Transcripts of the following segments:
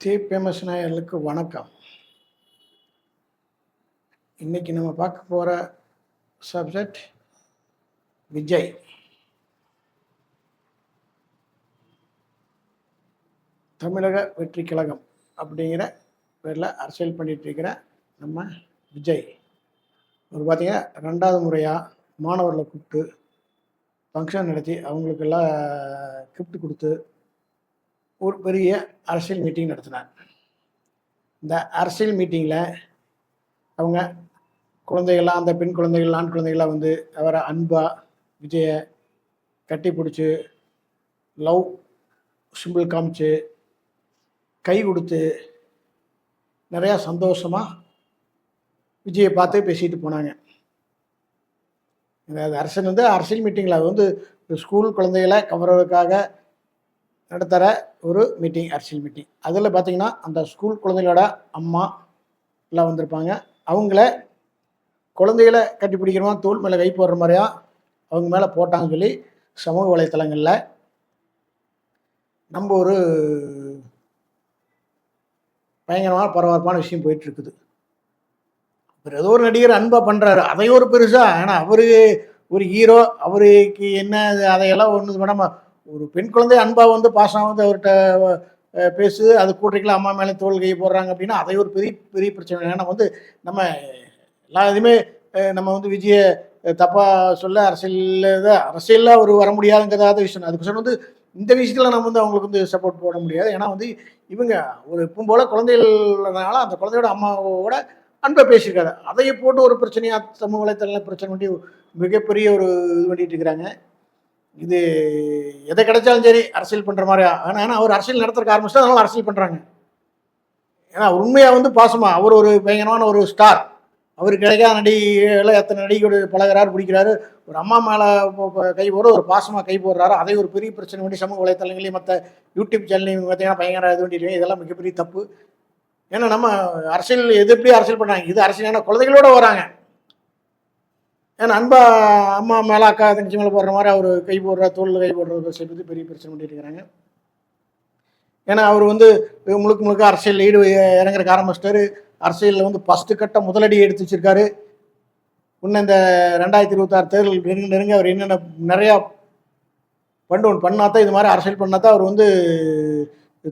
The famous நாயர்களுக்கு வணக்கம். இன்னைக்கு நம்ம பார்க்க போகிற சப்ஜெக்ட் விஜய். தமிழக வெற்றி கழகம் அப்படிங்கிற பேரில் அரசியல் பண்ணிட்டு இருக்கிற நம்ம விஜய். ஒரு பார்த்திங்கன்னா ரெண்டாவது முறையாக மாணவர்களை கூப்பிட்டு ஃபங்க்ஷன் நடத்தி அவங்களுக்கெல்லாம் கிஃப்ட் கொடுத்து ஒரு பெரிய அரசியல் மீட்டிங் நடத்தினார். இந்த அரசியல் மீட்டிங்கில் அவங்க குழந்தைகள்லாம் அந்த பெண் குழந்தைகள் ஆண் குழந்தைகள்லாம் வந்து அவரை அன்பா விஜயை கட்டி பிடிச்சி லவ் சிம்பிள் காமிச்சு கை கொடுத்து நிறையா சந்தோஷமாக விஜயை பார்த்து பேசிட்டு போனாங்க. அரசன் வந்து அரசியல் மீட்டிங்கில் வந்து ஸ்கூல் குழந்தைகளை கவர்றதுக்காக நடத்துகிற ஒரு மீட்டிங் அரசியல் மீட்டிங் அதில் பார்த்தீங்கன்னா அந்த ஸ்கூல் குழந்தைகளோட அம்மா எல்லாம் வந்திருப்பாங்க. அவங்கள குழந்தைகளை கட்டி பிடிக்கிறமா தோல் மேலே கை போடுற மாதிரியா அவங்க மேலே போட்டாங்கன்னு சொல்லி சமூக வலைத்தளங்களில் நம்ம ஒரு பயங்கரமான பரபரப்பான விஷயம் போயிட்டுருக்குது. அவர் ஏதோ ஒரு நடிகர் அன்பாக பண்ணுறாரு அதையும் ஒரு பெருசாக ஏன்னா அவரு ஒரு ஹீரோ அவருக்கு என்ன அதையெல்லாம் ஒன்று பண்ணாமல் ஒரு பெண் குழந்தை அன்பாக வந்து பாசம் வந்து அவர்கிட்ட பேசு பேசுது அது கூட்டிக்கலாம் அம்மா மேலே தோல் கை போடுறாங்க அப்படின்னா அதை ஒரு பெரிய பெரிய பிரச்சனை ஏன்னா வந்து நம்ம எல்லா இதுவுமே நம்ம வந்து விஜய தப்பாக சொல்ல அரசியலில் அரசியலில் ஒரு வர முடியாதுங்கிறதாத விஷயம். அதுக்கு வந்து இந்த விஷயத்தில் நம்ம வந்து அவங்களுக்கு வந்து சப்போர்ட் போட முடியாது. ஏன்னா வந்து இவங்க ஒரு எப்பவும் போல் குழந்தைகள்னால அந்த குழந்தையோட அம்மாவோட அன்பை பேசியிருக்காரு அதையே போட்டு ஒரு பிரச்சனையாக சமூக வலைத்தள பிரச்சனை பண்ணி மிகப்பெரிய ஒரு இது பண்ணிட்டு இருக்கிறாங்க. இது எதை கிடைச்சாலும் சரி அரசியல் பண்ணுற மாதிரி ஆனால் ஆனால் அவர் அரசியல் நடத்துறதுக்கு ஆரம்பிச்சு அதனால அரசியல் பண்ணுறாங்க ஏன்னா உண்மையாக வந்து பாசமா அவர் ஒரு பயங்கரமான ஒரு ஸ்டார் அவர் கிடைக்காத நடிகளை எத்தனை நடிகையோடு பழகிறாரு பிடிக்கிறாரு. ஒரு அம்மா மேலே கை போட ஒரு பாசமாக கை போடுறாரு. அதை ஒரு பெரிய பிரச்சனை வேண்டி சமூக வலைத்தளங்களையும் மற்ற யூடியூப் சேனல்லையும் பார்த்தீங்கன்னா பயங்கர இது வேண்டியிருக்கேன் இதெல்லாம் மிகப்பெரிய தப்பு. ஏன்னா நம்ம அரசியல் எது எப்படி அரசியல் பண்ணாங்க? இது அரசியல் ஏன்னா குழந்தைகளோட வராங்க. ஏன்னா அன்பா அம்மா மேலே அக்கா தங்கச்சி மேலே போடுற மாதிரி அவர் கை போடுற தோளில் கை போடுற பற்றி பெரிய பிரச்சனை பண்ணிட்டு இருக்கிறாங்க. ஏன்னா அவர் வந்து முழுக்க முழுக்க அரசியல் ஈடு இறங்குறக்கு ஆரம்பிச்சிட்டாரு. அரசியலில் வந்து ஃபஸ்ட்டு கட்ட முதலடி எடுத்து வச்சிருக்காரு. இன்னும் இந்த ரெண்டாயிரத்தி இருபத்தாறு தேர்தல் நெருங்க நெருங்க அவர் என்னென்ன நிறையா பண்ணு பண்ணா தான் இது மாதிரி அரசியல் பண்ணால் தான் அவர் வந்து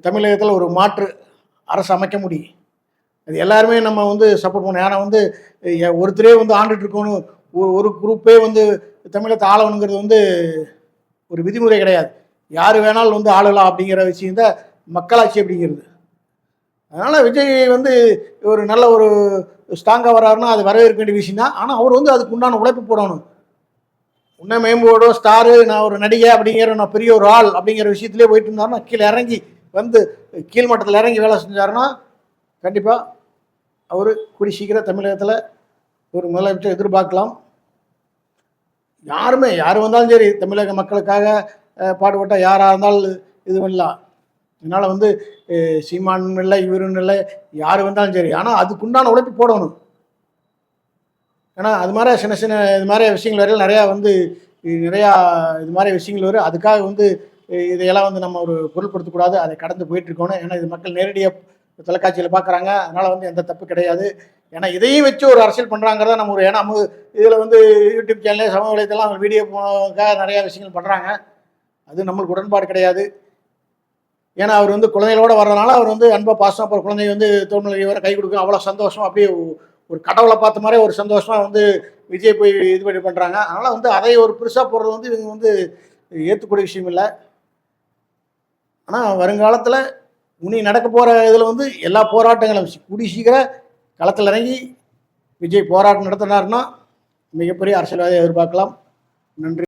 தமிழகத்தில் ஒரு மாற்று அரசு அமைக்க முடியும். அது எல்லாருமே நம்ம வந்து சப்போர்ட் பண்ணோம் ஏன்னா வந்து ஒருத்தரே வந்து ஆண்டுட்டு இருக்கணும். ஒரு ஒரு குரூப்பே வந்து தமிழகத்தை ஆளணுங்கிறது வந்து ஒரு விதிமுறை கிடையாது. யார் வேணாலும் வந்து ஆளலாம் அப்படிங்கிற விஷயம் தான் மக்களாட்சி அப்படிங்கிறது. அதனால் விஜய் வந்து ஒரு நல்ல ஒரு ஸ்ட்ராங்காக வராருன்னா அது வரவேற்க வேண்டிய விஷயம் தான். ஆனால் அவர் வந்து அதுக்கு உண்டான உழைப்பு போடணும். உன்ன மேம்போடும் ஸ்டாரு நான் ஒரு நடிகை அப்படிங்கிற நான் பெரிய ஒரு ஆள் அப்படிங்கிற விஷயத்துலேயே போயிட்டு இருந்தாருன்னா கீழே இறங்கி வந்து கீழ் மட்டத்தில் இறங்கி வேலை செஞ்சாருன்னா கண்டிப்பாக அவர் கூடி சீக்கிரம் தமிழகத்தில் ஒரு முதலமைச்சர் எதிர்பார்க்கலாம். யாருமே யார் வந்தாலும் சரி தமிழக மக்களுக்காக பாடுபட்டால் யாராக இருந்தாலும் இது பண்ணலாம். அதனால் வந்து அஹ், சீமான் இல்லை இவருன்னு இல்லை யார் வந்தாலும் சரி. ஆனால் அதுக்குண்டான உழைப்பு போடணும். ஏன்னா அது மாதிரி சின்ன சின்ன இது மாதிரி விஷயங்கள் வரையில் நிறையா வந்து நிறையா இது மாதிரி விஷயங்கள் வரும். அதுக்காக வந்து இதையெல்லாம் வந்து நம்ம ஒரு பொருட்படுத்தக்கூடாது அதை கடந்து போயிட்டு இருக்கணும். ஏன்னா இது மக்கள் நேரடியாக தொலைக்காட்சியில் பார்க்குறாங்க அதனால் வந்து எந்த தப்பு கிடையாது. ஏன்னா இதையும் வச்சு ஒரு அரசியல் பண்ணுறாங்கிறத நம்ம ஒரு ஏன்னா நம்ம இதில் வந்து யூடியூப் சேனல் சமூக வலைத்தளம் வீடியோ போனதுக்காக நிறையா விஷயங்கள் பண்ணுறாங்க அது நம்மளுக்கு உடன்பாடு கிடையாது. ஏன்னா அவர் வந்து குழந்தைகளோட வர்றதுனால அவர் வந்து அன்பா பாசம் அப்புறம் குழந்தை வந்து தோல்நிலை வர கை கொடுக்கும் அவ்வளோ சந்தோஷம் அப்படியே ஒரு கடவுளை பார்த்த மாதிரி ஒரு சந்தோஷமாக வந்து விஜய் போய் இது பண்ணி பண்ணுறாங்க அதனால் வந்து அதை ஒரு பெருசாக போடுறது வந்து இவங்க வந்து ஏற்றுக்கூடிய விஷயம் இல்லை. ஆனால் வருங்காலத்தில் இனி நடக்க போகிற இதில் வந்து எல்லா போராட்டங்களும் கூடி சீக்கிரம் களத்தில் இறங்கி விஜய் போராட்டம் நடத்தினார்னா மிகப்பெரிய அரசியல்வாதியை எதிர்பார்க்கலாம். நன்றி.